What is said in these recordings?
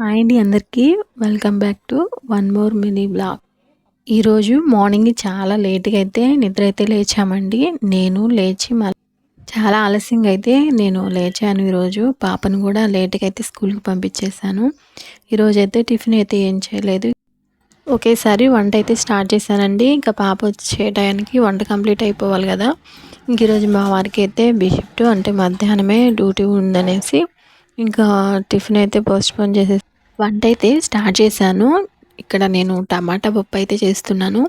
Hi అండి అందరికీ. Welcome back to one more mini blog. ఈరోజు మార్నింగ్ చాలా లేట్గా అయితే నిద్ర అయితే లేచామండి. నేను లేచి మళ్ళీ చాలా ఆలస్యంగా అయితే నేను లేచాను ఈరోజు. పాపను కూడా లేట్గా అయితే స్కూల్కి పంపించేశాను. ఈరోజు అయితే టిఫిన్ అయితే ఏం చేయలేదు. ఒకేసారి వంట అయితే స్టార్ట్ చేశానండి. ఇంకా పాప వచ్చే టయానికి వంట కంప్లీట్ అయిపోవాలి కదా. ఇంక ఈరోజు మా వారికి అయితే బిషిఫ్ట్ అంటే మధ్యాహ్నమే డ్యూటీ ఉందనేసి ఇంకా టిఫిన్ అయితే పోస్ట్పోన్ చేసే వంట అయితే స్టార్ట్ చేశాను. ఇక్కడ నేను టమాటా పప్పు అయితే చేస్తున్నాను.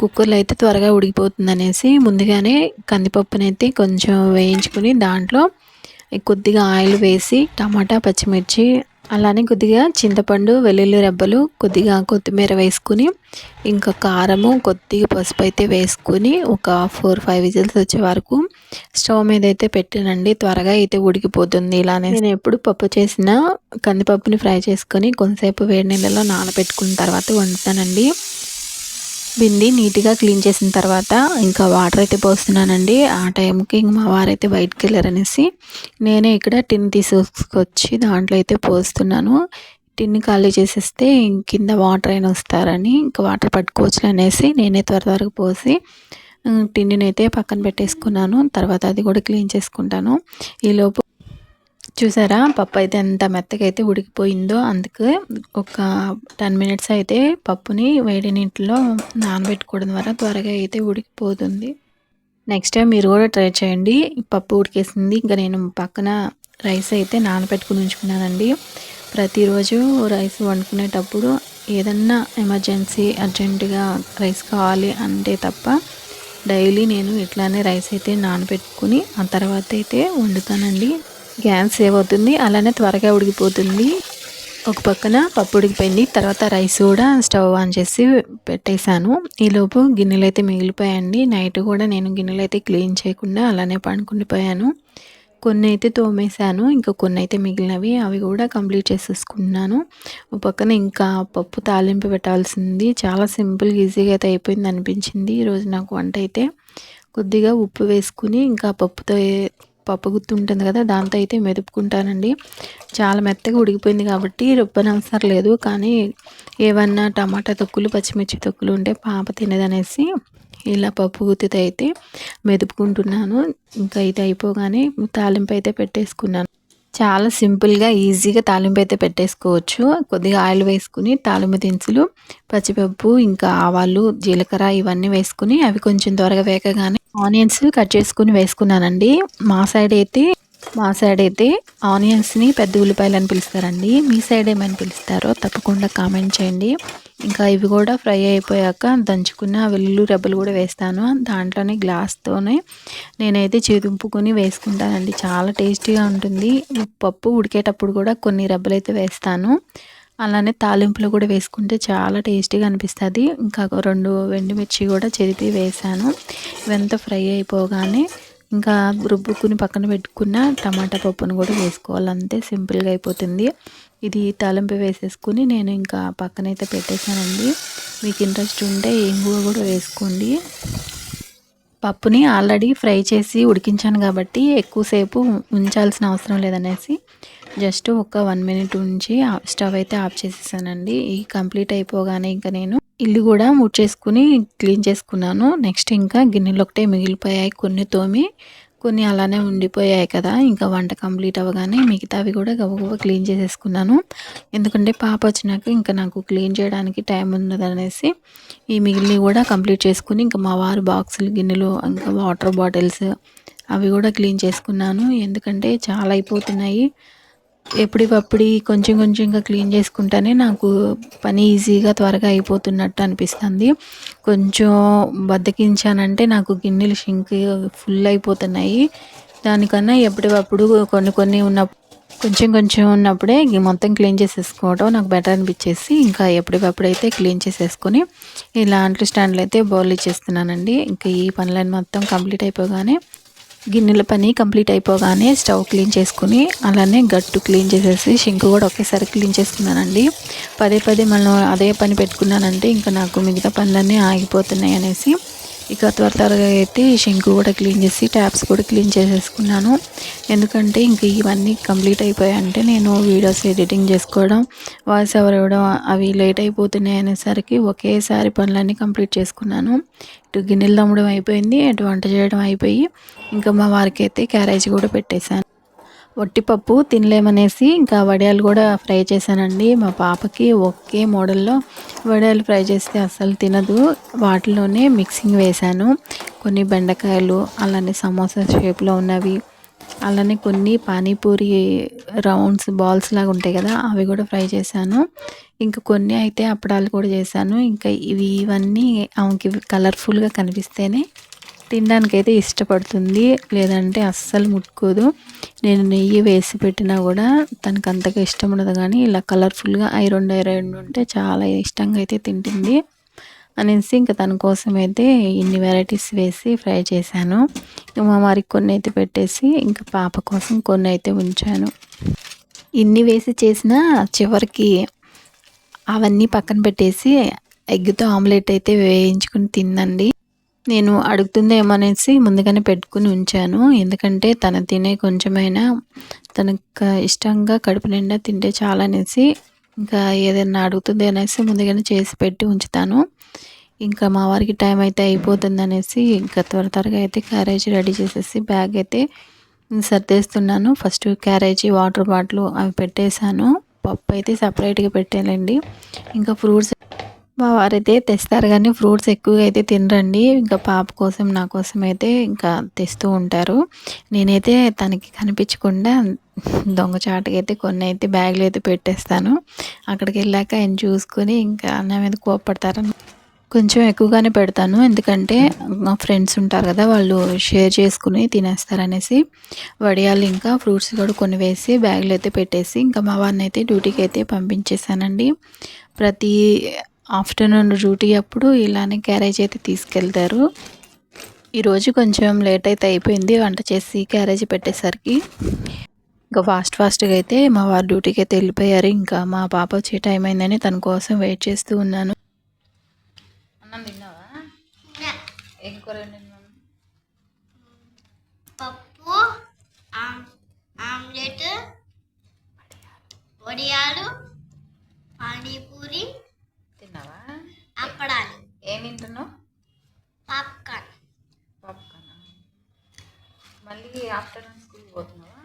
కుక్కర్లో అయితే త్వరగా ఉడికిపోతుంది అనేసి ముందుగానే కందిపప్పునైతే కొంచెం వేయించుకుని దాంట్లో కొద్దిగా ఆయిల్ వేసి టమాటా పచ్చిమిర్చి అలానే కొద్దిగా చింతపండు వెల్లుల్లి రెబ్బలు కొద్దిగా కొత్తిమీర వేసుకుని ఇంకా కారము కొద్దిగా పసుపు అయితే వేసుకుని ఒక ఫోర్ ఫైవ్ విజిల్స్ వచ్చే వరకు స్టవ్ మీద అయితే పెట్టానండి. త్వరగా అయితే ఉడికిపోతుంది ఇలానే. నేను ఎప్పుడు పప్పు చేసిన కందిపప్పుని ఫ్రై చేసుకొని కొంతసేపు వేడి నీళ్ళలో నానబెట్టుకున్న తర్వాత వండుతానండి. బింది నీట్గా క్లీన్ చేసిన తర్వాత ఇంకా వాటర్ అయితే పోస్తున్నానండి. ఆ టైంకి ఇంక మా వారైతే బయటకు వెళ్ళారనేసి నేనే ఇక్కడ టిన్ తీసుకొచ్చి దాంట్లో అయితే పోస్తున్నాను. టిన్ ఖాళీ చేసేస్తే కింద వాటర్ అయినా వస్తారని ఇంకా వాటర్ పట్టుకోవచ్చు అనేసి నేనే త్వర త్వరగా పోసి టిన్నునైతే అయితే పక్కన పెట్టేసుకున్నాను. తర్వాత అది కూడా క్లీన్ చేసుకుంటాను. ఈలోపు చూసారా? పప్పు అయితే ఎంత మెత్తగా అయితే ఉడికిపోయిందో అందుకే ఒక టెన్ మినిట్స్ అయితే పప్పుని వేడి నీటిలో నానబెట్టుకోవడం ద్వారా త్వరగా అయితే ఉడికిపోతుంది. నెక్స్ట్ టైం మీరు కూడా ట్రై చేయండి. పప్పు ఉడికేసింది. ఇంకా నేను పక్కన రైస్ అయితే నానబెట్టుకుని ఉంచుకున్నానండి. ప్రతిరోజు రైస్ వండుకునేటప్పుడు ఏదన్నా ఎమర్జెన్సీ అర్జెంటుగా రైస్ కావాలి అంటే తప్ప డైలీ నేను ఇట్లానే రైస్ అయితే నానబెట్టుకుని ఆ తర్వాత అయితే వండుతానండి. గ్యాస్ సేవ్ అవుతుంది అలానే త్వరగా ఉడికిపోతుంది. ఒక పక్కన పప్పు ఉడికిపోయింది. తర్వాత రైస్ కూడా స్టవ్ ఆన్ చేసి పెట్టేశాను. ఈలోపు గిన్నెలు అయితే మిగిలిపోయాయండి. నైట్ కూడా నేను గిన్నెలు అయితే క్లీన్ చేయకుండా అలానే పండుకుండిపోయాను కొన్ని అయితే తోమేశాను. ఇంకా కొన్ని అయితే మిగిలినవి అవి కూడా కంప్లీట్ చేసేసుకున్నాను. ఒక పక్కన ఇంకా పప్పు తాలింపు పెట్టాల్సింది. చాలా సింపుల్గా ఈజీగా అయితే అయిపోయింది అనిపించింది. ఈరోజు నాకు వంట అయితే కొద్దిగా ఉప్పు వేసుకుని ఇంకా పప్పుతో పప్పు గుత్తి ఉంటుంది కదా దాంతో అయితే మెదుపుకుంటానండి. చాలా మెత్తగా ఉడికిపోయింది కాబట్టి రుబ్బనవసరం లేదు. కానీ ఏమన్నా టమాటా తొక్కులు పచ్చిమిర్చి తొక్కులు ఉంటే పాప తినదనేసి ఇలా పప్పు గుత్తితో అయితే మెదుపుకుంటున్నాను. ఇంకా ఇది అయిపోగానే తాలింపు అయితే పెట్టేసుకున్నాను. చాలా సింపుల్గా ఈజీగా తాలింపు అయితే పెట్టేసుకోవచ్చు. కొద్దిగా ఆయిల్ వేసుకుని తాలింపు దినుసులు పచ్చిపప్పు ఇంకా ఆవాలు జీలకర్ర ఇవన్నీ వేసుకుని అవి కొంచెం త్వరగా వేకగానే ఆనియన్స్ కట్ చేసుకుని వేసుకున్నానండి. మా సైడ్ అయితే మా సైడ్ అయితే ఆనియన్స్ని పెద్ద ఉల్లిపాయలు అని పిలుస్తారండి. మీ సైడ్ ఏమని పిలుస్తారో తప్పకుండా కామెంట్ చేయండి. ఇంకా ఇవి కూడా ఫ్రై అయిపోయాక దంచుకున్న వెల్లుల్లి రెబ్బలు కూడా వేస్తాను. దాంట్లోనే గ్లాస్తోనే నేనైతే చేదుంపుకొని వేసుకుంటానండి. చాలా టేస్టీగా ఉంటుంది. పప్పు ఉడికేటప్పుడు కూడా కొన్ని రెబ్బలు అయితే వేస్తాను. అలానే తాలింపులు కూడా వేసుకుంటే చాలా టేస్టీగా అనిపిస్తుంది. ఇంకా రెండు వెండిమిర్చి కూడా చెరిపి వేసాను. ఇవంతా ఫ్రై అయిపోగానే ఇంకా రుబ్బుకుని పక్కన పెట్టుకున్న టమాటా పప్పును కూడా వేసుకోవాలి. అంతే సింపుల్గా అయిపోతుంది. ఇది తాలింపు వేసేసుకుని నేను ఇంకా పక్కనైతే పెట్టేశానండి. మీకు ఇంట్రెస్ట్ ఉంటే ఇంగువ కూడా వేసుకోండి. పప్పుని ఆల్రెడీ ఫ్రై చేసి ఉడికించాను కాబట్టి ఎక్కువసేపు ఉంచాల్సిన అవసరం లేదనేసి జస్ట్ ఒక వన్ మినిట్ ఉంచి స్టవ్ అయితే ఆఫ్ చేసేసానండి. ఈ కంప్లీట్ అయిపోగానే ఇంకా నేను ఇల్లు కూడా ముడ్చేసుకుని క్లీన్ చేసుకున్నాను. నెక్స్ట్ ఇంకా గిన్నెలు ఒకటే మిగిలిపోయాయి. కొన్ని తోమి కొన్ని అలానే ఉండిపోయాయి కదా. ఇంకా వంట కంప్లీట్ అవ్వగానే మిగతావి కూడా గబగబా క్లీన్ చేసేసుకున్నాను. ఎందుకంటే పాప వచ్చినాక ఇంకా నాకు క్లీన్ చేయడానికి టైం ఉన్నదనేసి ఈ మిగిలినవి కూడా కంప్లీట్ చేసుకుని ఇంకా మా వారు బాక్సులు గిన్నెలు ఇంకా వాటర్ బాటిల్స్ అవి కూడా క్లీన్ చేసుకున్నాను. ఎందుకంటే చాలా అయిపోతున్నాయి. ఎప్పటికప్పుడు కొంచెం కొంచెంగా క్లీన్ చేసుకుంటేనే నాకు పని ఈజీగా త్వరగా అయిపోతున్నట్టు అనిపిస్తుంది. కొంచెం బద్దకించానంటే నాకు గిన్నెలు షింక్ ఫుల్ అయిపోతున్నాయి. దానికన్నా ఎప్పటికప్పుడు కొన్ని కొన్ని ఉన్న కొంచెం కొంచెం ఉన్నప్పుడే మొత్తం క్లీన్ చేసేసుకోవడం నాకు బెటర్ అనిపించేసి ఇంకా ఎప్పటికప్పుడైతే క్లీన్ చేసేసుకొని ఇలాంటి స్టాండ్లు అయితే బౌల్ ఇచ్చేస్తున్నానండి. ఇంకా ఈ పనులన్నీ మొత్తం కంప్లీట్ అయిపోగానే గిన్నెల పని కంప్లీట్ అయిపోగానే స్టవ్ క్లీన్ చేసుకుని అలానే గట్టు క్లీన్ చేసేసి షింకు కూడా ఒకేసారి క్లీన్ చేసుకున్నానండి. పదే పదే మనం అదే పని పెట్టుకున్నానంటే ఇంకా నాకు మిగతా పనులన్నీ ఆగిపోతున్నాయి అనేసి ఇక త్వర త్వరగా అయితే శంకు కూడా క్లీన్ చేసి ట్యాప్స్ కూడా క్లీన్ చేసేసుకున్నాను. ఎందుకంటే ఇంక ఇవన్నీ కంప్లీట్ అయిపోయాయంటే నేను వీడియోస్ ఎడిటింగ్ చేసుకోవడం వాయిస్ ఓవర్ ఇవ్వడం అవి లేట్ అయిపోతున్నాయి అనేసరికి ఒకేసారి పనులన్నీ కంప్లీట్ చేసుకున్నాను. ఇటు గిన్నెలు తమ్మడం అయిపోయింది అటు వంట చేయడం అయిపోయి ఇంకా మా వారికి అయితే క్యారేజ్ కూడా పెట్టేశాను. వట్టిపప్పు తినలేమనేసి ఇంకా వడియాలు కూడా ఫ్రై చేశానండి. మా పాపకి ఒకే మోడల్లో వడియాలు ఫ్రై చేస్తే అస్సలు తినదు. వాటిలోనే మిక్సింగ్ వేశాను. కొన్ని బెండకాయలు అలానే సమోసా షేప్లో ఉన్నవి అలానే కొన్ని పానీపూరి రౌండ్స్ బాల్స్ లాగా ఉంటాయి కదా అవి కూడా ఫ్రై చేశాను. ఇంకా కొన్ని అయితే అప్పడాలు కూడా చేశాను. ఇంకా ఇవి ఇవన్నీ ఆమెకి కలర్ఫుల్గా కనిపిస్తేనే తినడానికైతే ఇష్టపడుతుంది. లేదంటే అస్సలు ముట్టుకోదు. నేను నెయ్యి వేసి పెట్టినా కూడా తనకు అంతగా ఇష్టం ఉండదు కానీ ఇలా కలర్ఫుల్గా ఐరన్ ఐరన్ ఉంటే చాలా ఇష్టంగా అయితే తింటుంది. అనేసి ఇంకా తన కోసం అయితే ఇన్ని వెరైటీస్ వేసి ఫ్రై చేశాను. మా వారికి కొన్ని అయితే పెట్టేసి ఇంకా పాప కోసం కొన్ని అయితే ఉంచాను. ఇన్ని వేసి చేసిన చివరికి అవన్నీ పక్కన పెట్టేసి ఎగ్తో ఆమ్లెట్ అయితే వేయించుకుని తిందండి నేను అడుగుతుందేమనేసి ముందుగానే పెట్టుకుని ఉంచాను. ఎందుకంటే తన తినే కొంచెమైనా తనకు ఇష్టంగా కడుపు నిండా తింటే చాలా అనేసి ఇంకా ఏదైనా అడుగుతుంది అనేసి ముందుగానే చేసి పెట్టి ఉంచుతాను. ఇంకా మా వారికి టైం అయితే అయిపోతుంది అనేసి ఇంకా త్వర త్వరగా అయితే క్యారేజీ రెడీ చేసేసి బ్యాగ్ అయితే సర్దేస్తున్నాను. ఫస్ట్ క్యారేజీ వాటర్ బాటిల్ అవి పెట్టేశాను. పప్పు అయితే సపరేట్గా పెట్టానండి ఇంకా ఫ్రూట్స్ మా వారైతే తెస్తారు కానీ ఫ్రూట్స్ ఎక్కువగా అయితే తినరండి. ఇంకా పాప కోసం నా కోసం అయితే ఇంకా తెస్తూ ఉంటారు. నేనైతే తనకి కనిపించకుండా దొంగచాటుగా అయితే కొన్ని అయితే బ్యాగ్లు అయితే పెట్టేస్తాను. అక్కడికి వెళ్ళాక ఆయన చూసుకొని ఇంకా నా మీద కోపడతారని కొంచెం ఎక్కువగానే పెడతాను. ఎందుకంటే మా ఫ్రెండ్స్ ఉంటారు కదా వాళ్ళు షేర్ చేసుకుని తినేస్తారనేసి వడియాలు ఇంకా ఫ్రూట్స్ కూడా కొన్ని వేసి బ్యాగ్లో అయితే పెట్టేసి ఇంకా మా వారిని అయితే డ్యూటీకి అయితే పంపించేసానండి ప్రతి ఆఫ్టర్నూన్ డ్యూటీ అప్పుడు ఇలానే క్యారేజ్ అయితే తీసుకెళ్తారు. ఈరోజు కొంచెం లేట్ అయితే అయిపోయింది వంట చేసి క్యారేజ్ పెట్టేసరికి. ఇంకా ఫాస్ట్ ఫాస్ట్గా అయితే మా వారు డ్యూటీకి అయితే వెళ్ళిపోయారు. ఇంకా మా పాప వచ్చే టైం అయిందని తన కోసం వెయిట్ చేస్తూ ఉన్నాను. అన్నం తిన్నావా? ఏం కూర పప్పు ఆమ్లెట్ వడియాలు పానీపూరి అప్పడాలు ఏం తింటున్నావు? పాప్కార్న్. పాప్కార్న్? మళ్ళీ ఆఫ్టర్నూన్ స్కూల్కి పోతున్నావా?